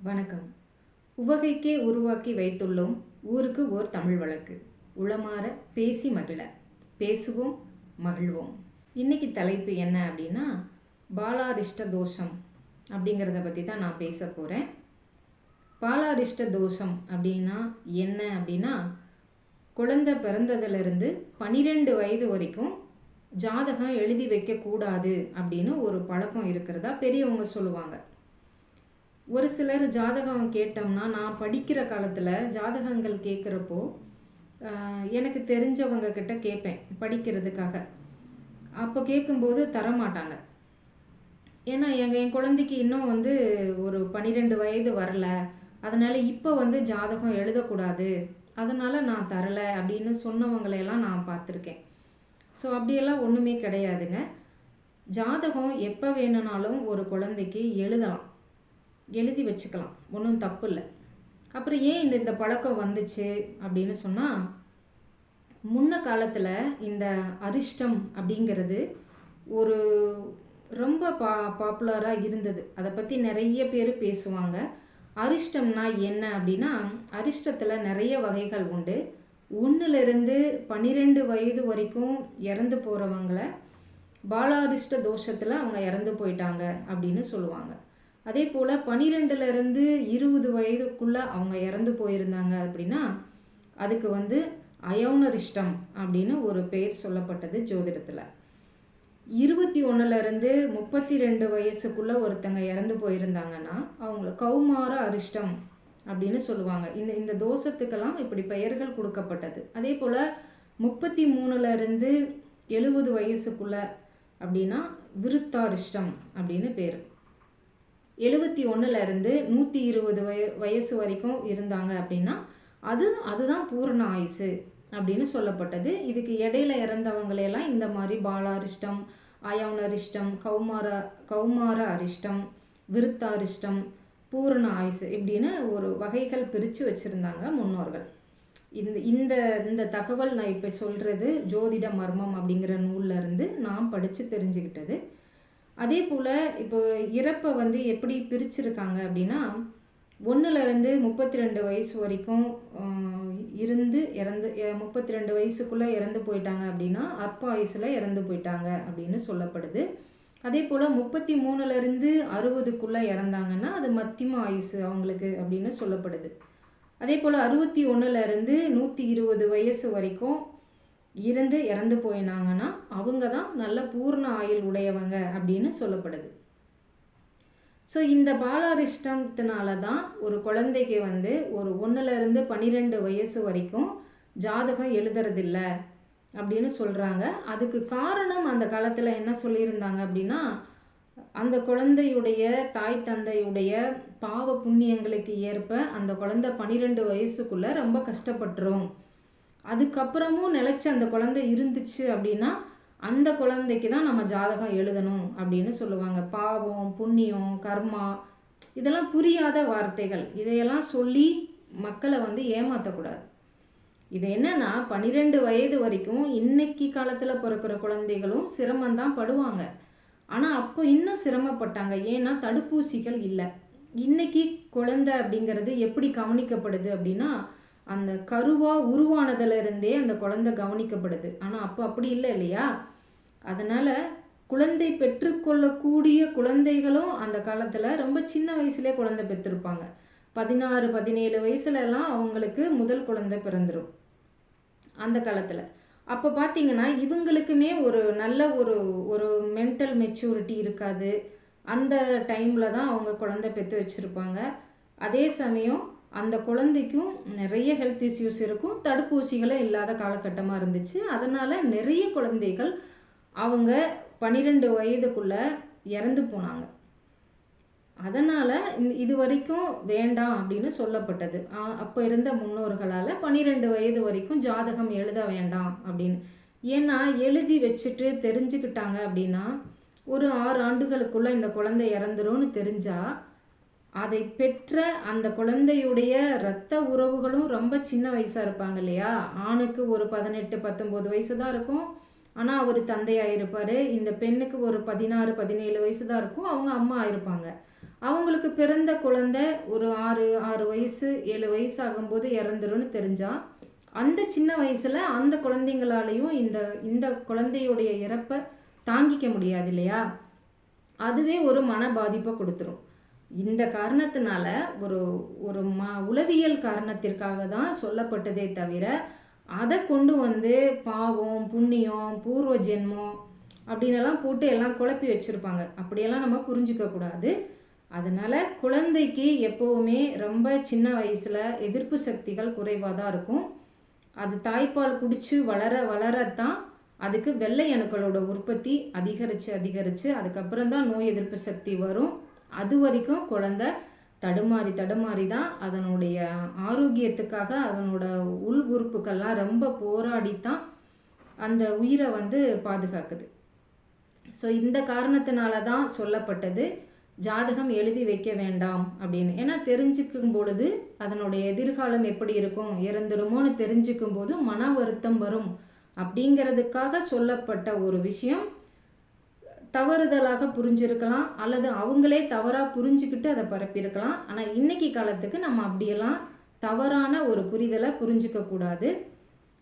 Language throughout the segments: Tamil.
வணக்கம். உவகைக்கே உருவாக்கி வைத்துள்ளோம் ஊருக்கு ஓர் தமிழ் வழக்கு. உளமாற பேசி மகிழ. பேசுவோம் மகிழ்வோம். இன்னைக்கு தலைப்பு என்ன அப்படின்னா பாலாரிஷ்ட தோஷம் அப்படிங்கிறத பற்றி தான் நான் பேச போகிறேன் பாலாரிஷ்ட தோஷம் அப்படின்னா என்ன அப்படின்னா குழந்தை பிறந்ததுலேருந்து பனிரெண்டு வயது வரைக்கும் ஜாதகம் எழுதி வைக்கக்கூடாது அப்படின்னு ஒரு பழக்கம் இருக்கிறதா பெரியவங்க சொல்லுவாங்க. ஒரு சிலர் ஜாதகம் கேட்டோம்னா நான் படிக்கிற காலத்தில் ஜாதகங்கள் கேட்குறப்போ எனக்கு தெரிஞ்சவங்க கிட்ட கேட்பேன் படிக்கிறதுக்காக. அப்போ கேட்கும்போது தரமாட்டாங்க. ஏன்னா எங்கள் என் குழந்தைக்கு இன்னும் வந்து ஒரு பன்னிரெண்டு வயது வரல. அதனால் இப்போ வந்து ஜாதகம் எழுதக்கூடாது. அதனால் நான் தரலை அப்படின்னு சொன்னவங்களையெல்லாம் நான் பார்த்துருக்கேன். ஸோ அப்படியெல்லாம் ஒன்றுமே கிடையாதுங்க. ஜாதகம் எப்போ வேணும்னாலும் ஒரு குழந்தைக்கு எழுதலாம். எழுதி வச்சுக்கலாம். ஒன்றும் தப்பு இல்லை. அப்புறம் ஏன் இந்த இந்த பழக்கம் வந்துச்சு அப்படின்னு சொன்னால் முன்ன காலத்தில் இந்த அரிஷ்டம் அப்படிங்கிறது ஒரு ரொம்ப பா பாப்புலராக இருந்தது. அதை பற்றி நிறைய பேர் பேசுவாங்க. அரிஷ்டம்னா என்ன அப்படின்னா அரிஷ்டத்தில் நிறைய வகைகள் உண்டு. ஒன்றுலேருந்து பன்னிரெண்டு வயது வரைக்கும் இறந்து போகிறவங்கள பாலாரிஷ்ட தோஷத்தில் அவங்க இறந்து போயிட்டாங்க அப்படின்னு சொல்லுவாங்க. அதே போல் பன்னிரெண்டுலேருந்து இருபது வயதுக்குள்ளே அவங்க இறந்து போயிருந்தாங்க அப்படின்னா அதுக்கு வந்து அயோனரிஷ்டம் அப்படின்னு ஒரு பெயர் சொல்லப்பட்டது ஜோதிடத்தில். இருபத்தி ஒன்றுலேருந்து முப்பத்தி ரெண்டு வயசுக்குள்ளே ஒருத்தங்க இறந்து போயிருந்தாங்கன்னா அவங்கள கௌமார அரிஷ்டம் அப்படின்னு சொல்லுவாங்க. இந்த இந்த தோஷத்துக்கெல்லாம் இப்படி பெயர்கள் கொடுக்கப்பட்டது. அதே போல் முப்பத்தி மூணுலேருந்து எழுபது வயசுக்குள்ளே அப்படின்னா விருத்தாரிஷ்டம் அப்படின்னு பேர். எழுபத்தி ஒன்றுலேருந்து நூற்றி இருபது வய வயசு வரைக்கும் இருந்தாங்க அப்படின்னா அது அதுதான் பூரண ஆயுசு அப்படின்னு சொல்லப்பட்டது. இதுக்கு இடையில இறந்தவங்களையெல்லாம் இந்த மாதிரி பாலாரிஷ்டம் அயௌனரிஷ்டம் கௌமார கௌமார அரிஷ்டம் விருத்தாரிஷ்டம் பூரண ஆயுசு இப்படின்னு ஒரு வகைகள் பிரித்து வச்சுருந்தாங்க முன்னோர்கள். இந்த இந்த இந்த தகவல் நான் இப்போ சொல்கிறது ஜோதிட மர்மம் அப்படிங்கிற நூலில் இருந்து நான் படித்து தெரிஞ்சுக்கிட்டது அதே போல் இப்போ இறப்பை வந்து எப்படி பிரிச்சிருக்காங்க அப்படின்னா ஒன்றுலேருந்து முப்பத்தி ரெண்டு வயசு வரைக்கும் இருந்து இறந்து முப்பத்தி ரெண்டு வயசுக்குள்ளே இறந்து போயிட்டாங்க அப்படின்னா அற்ப வயசில் இறந்து போயிட்டாங்க அப்படின்னு சொல்லப்படுது. அதே போல் முப்பத்தி மூணுலேருந்து அறுபதுக்குள்ளே இறந்தாங்கன்னா அது மத்தியம ஆயுசு அவங்களுக்கு அப்படின்னு சொல்லப்படுது. அதே போல் அறுபத்தி ஒன்றுலேருந்து நூற்றி இருபது வயசு வரைக்கும் இருந்து இறந்து போயினாங்கன்னா அவங்க தான் நல்ல பூர்ண ஆயுள் உடையவங்க அப்படின்னு சொல்லப்படுது. ஸோ இந்த பாலாரிஷ்டத்தினால தான் ஒரு குழந்தைக்கு வந்து ஒரு ஒன்றுலேருந்து பன்னிரெண்டு வயசு வரைக்கும் ஜாதகம் எழுதுறதில்ல அப்படின்னு சொல்கிறாங்க அதுக்கு காரணம் அந்த காலத்தில் என்ன சொல்லியிருந்தாங்க அப்படின்னா அந்த குழந்தையுடைய தாய் தந்தையுடைய பாவ புண்ணியங்களுக்கு ஏற்ப அந்த குழந்தை பன்னிரெண்டு வயசுக்குள்ளே ரொம்ப கஷ்டப்பட்டுரும். அதுக்கப்புறமும் நிலச்சி அந்த குழந்தை இருந்துச்சு அப்படின்னா அந்த குழந்தைக்கு தான் நம்ம ஜாதகம் எழுதணும் அப்படின்னு சொல்லுவாங்க. பாவம் புண்ணியம் கர்மா இதெல்லாம் புரியாத வார்த்தைகள். இதையெல்லாம் சொல்லி மக்களை வந்து ஏமாற்றக்கூடாது இது என்னன்னா பன்னிரெண்டு வயது வரைக்கும் இன்னைக்கு காலத்தில் பிறக்கிற குழந்தைகளும் சிரமம்தான் படுவாங்க. ஆனால் அப்போ இன்னும் சிரமப்பட்டாங்க. ஏன்னா தடுப்பூசிகள் இல்லை. இன்னைக்கு குழந்தை அப்படிங்கிறது எப்படி கவனிக்கப்படுது அப்படின்னா அந்த கருவாக உருவானதுலேருந்தே அந்த குழந்தை கவனிக்கப்படுது. ஆனால் அப்போ அப்படி இல்லை இல்லையா? அதனால் குழந்தை பெற்றுக்கொள்ளக்கூடிய குழந்தைகளும் அந்த காலத்தில் ரொம்ப சின்ன வயசுலேயே குழந்தை பெற்றிருப்பாங்க பதினாறு பதினேழு வயசுலலாம் அவங்களுக்கு முதல் குழந்தை பிறந்துடும் அந்த காலத்தில். அப்போ பார்த்தீங்கன்னா இவங்களுக்குமே ஒரு நல்ல ஒரு ஒரு மென்டல் மெச்சூரிட்டி இருக்காது. அந்த டைமில் தான் அவங்க குழந்தை பெற்று வச்சுருப்பாங்க. அதே சமயம் அந்த குழந்தைக்கும் நிறைய ஹெல்த் இஷ்யூஸ் இருக்கும். தடுப்பூசிகளும் இல்லாத காலகட்டமாக இருந்துச்சு. அதனால் நிறைய குழந்தைகள் அவங்க பன்னிரெண்டு வயதுக்குள்ளே இறந்து போனாங்க. அதனால் இந்த இது வரைக்கும் வேண்டாம் அப்படின்னு சொல்லப்பட்டது. அப்போ இருந்த முன்னோர்களால் பன்னிரெண்டு வயது வரைக்கும் ஜாதகம் எழுத வேண்டாம் அப்படின்னு. ஏன்னா எழுதி வச்சுட்டு தெரிஞ்சுக்கிட்டாங்க அப்படின்னா ஒரு ஆறு ஆண்டுகளுக்குள்ளே இந்த குழந்தை இறந்துரும்னு தெரிஞ்சால் அதை பெற்ற அந்த குழந்தையுடைய இரத்த உறவுகளும் ரொம்ப சின்ன வயசாக இருப்பாங்க இல்லையா? ஆணுக்கு ஒரு பதினெட்டு பத்தொம்போது வயசு தான் இருக்கும். ஆனால் அவர் தந்தையாக இருப்பார். இந்த பெண்ணுக்கு ஒரு பதினாறு பதினேழு வயசு தான் இருக்கும். அவங்க அம்மா இருப்பாங்க. அவங்களுக்கு பிறந்த குழந்தை ஒரு ஆறு ஆறு வயசு ஏழு வயசு ஆகும்போது இறந்துரும்னு தெரிஞ்சா அந்த சின்ன வயசில் அந்த குழந்தைங்களாலையும் இந்த இந்த குழந்தையுடைய இறப்பை தாங்கிக்க முடியாது இல்லையா? அதுவே ஒரு மன பாதிப்பை கொடுத்துரும். இந்த காரணத்தினால ஒரு ஒரு ம உளவியல் காரணத்திற்காக தான் சொல்லப்பட்டதே தவிர அதை கொண்டு வந்து பாவம் புண்ணியம் பூர்வ ஜென்மம் அப்படின்னெல்லாம் போட்டு எல்லாம் குழப்பி வச்சுருப்பாங்க. அப்படியெல்லாம் நம்ம புரிஞ்சிக்கக்கூடாது அதனால் குழந்தைக்கு எப்போவுமே ரொம்ப சின்ன வயசில் எதிர்ப்பு சக்திகள் குறைவாக தான் இருக்கும். அது தாய்ப்பால் குடித்து வளர வளரத்தான் அதுக்கு வெள்ளை அணுக்களோட உற்பத்தி அதிகரித்து அதிகரித்து அதுக்கப்புறம் தான் நோய் எதிர்ப்பு சக்தி வரும். அது வரைக்கும் குழந்த தடுமாறி தடுமாறி தான் அதனுடைய ஆரோக்கியத்துக்காக அதனோட உள் உறுப்புக்கள்லாம் ரொம்ப போராடி தான் அந்த உயிரை வந்து பாதுகாக்குது. ஸோ இந்த காரணத்தினால தான் சொல்லப்பட்டது ஜாதகம் எழுதி வைக்க வேண்டாம் அப்படின்னு. ஏன்னா தெரிஞ்சுக்கும் பொழுது அதனுடைய எதிர்காலம் எப்படி இருக்கும் இறந்துடுமோன்னு தெரிஞ்சுக்கும் போது மன வருத்தம் வரும் அப்படிங்கிறதுக்காக சொல்லப்பட்ட ஒரு விஷயம். தவறுதலாக புரிஞ்சிருக்கலாம் அல்லது அவங்களே தவறாக புரிஞ்சுக்கிட்டு அதை பரப்பியிருக்கலாம். ஆனால் இன்றைக்கி காலத்துக்கு நம்ம அப்படியெல்லாம் தவறான ஒரு புரிதலை புரிஞ்சிக்கக்கூடாது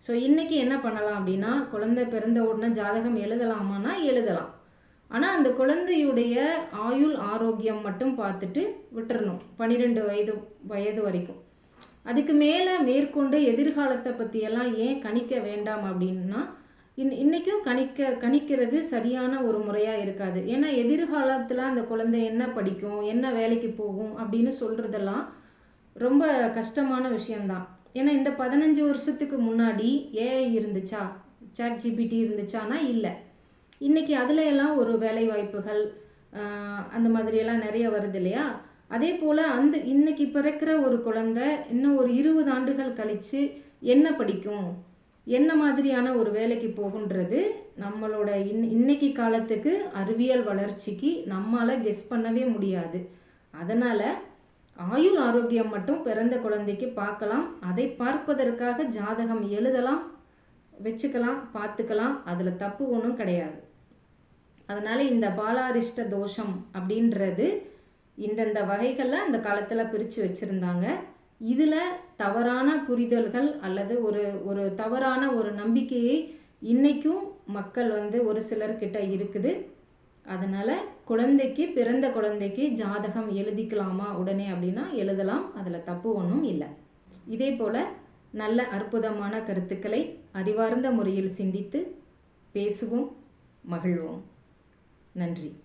ஸோ இன்றைக்கி என்ன பண்ணலாம் அப்படின்னா குழந்தை பிறந்த உடனே ஜாதகம் எழுதலாமான்னா எழுதலாம். ஆனால் அந்த குழந்தையுடைய ஆயுள் ஆரோக்கியம் மட்டும் பார்த்துட்டு விட்டுறணும் பன்னிரெண்டு வயது வயது வரைக்கும். அதுக்கு மேலே மேற்கொண்டு எதிர்காலத்தை பற்றியெல்லாம் ஏன் கணிக்க வேண்டாம் அப்படின்னா இன் இன்றைக்கும் கணிக்க கணிக்கிறது சரியான ஒரு முறையாக இருக்காது. ஏன்னா எதிர்காலத்தில் அந்த குழந்தை என்ன படிக்கும் என்ன வேலைக்கு போகும் அப்படின்னு சொல்கிறதெல்லாம் ரொம்ப கஷ்டமான விஷயந்தான் ஏன்னா இந்த பதினஞ்சு வருஷத்துக்கு முன்னாடி ஏஐ இருந்துச்சா? சாட் ஜிபிடி இருந்துச்சானா? இல்லை. இன்றைக்கி அதில் எல்லாம் ஒரு வேலை வாய்ப்புகள் அந்த மாதிரியெல்லாம் நிறைய வருது இல்லையா? அதே போல் அந்த இன்னைக்கு பிறக்கிற ஒரு குழந்தை இன்னும் ஒரு இருபது ஆண்டுகள் கழித்து என்ன படிக்கும்? என்ன மாதிரியான ஒரு வேலைக்கு போகுன்றது நம்மளோட இன் இன்னைக்கு காலத்துக்கு அறிவியல் வளர்ச்சிக்கு நம்மால் கெஸ் பண்ணவே முடியாது. அதனால் ஆயுள் ஆரோக்கியம் மட்டும் பிறந்த குழந்தைக்கு பார்க்கலாம். அதை பார்ப்பதற்காக ஜாதகம் எழுதலாம் வச்சுக்கலாம் பார்த்துக்கலாம். அதில் தப்பு ஒன்றும் கிடையாது. அதனால் இந்த பாலாரிஷ்ட தோஷம் அப்படின்றது இந்தந்த வகைகளில் அந்த காலத்தில் பிரித்து வச்சுருந்தாங்க. இதில் தவறான புரிதல்கள் அல்லது ஒரு ஒரு தவறான ஒரு நம்பிக்கையை இன்றைக்கும் மக்கள் வந்து ஒரு சிலர்கிட்ட இருக்குது. அதனால் குழந்தைக்கு பிறந்த குழந்தைக்கு ஜாதகம் எழுதிக்கலாமா உடனே அப்படின்னா எழுதலாம். அதில் தப்பு ஒன்றும் இல்லை. இதே போல் நல்ல அற்புதமான கருத்துக்களை அறிவார்ந்த முறையில் சிந்தித்து பேசுவோம் மகிழ்வோம். நன்றி.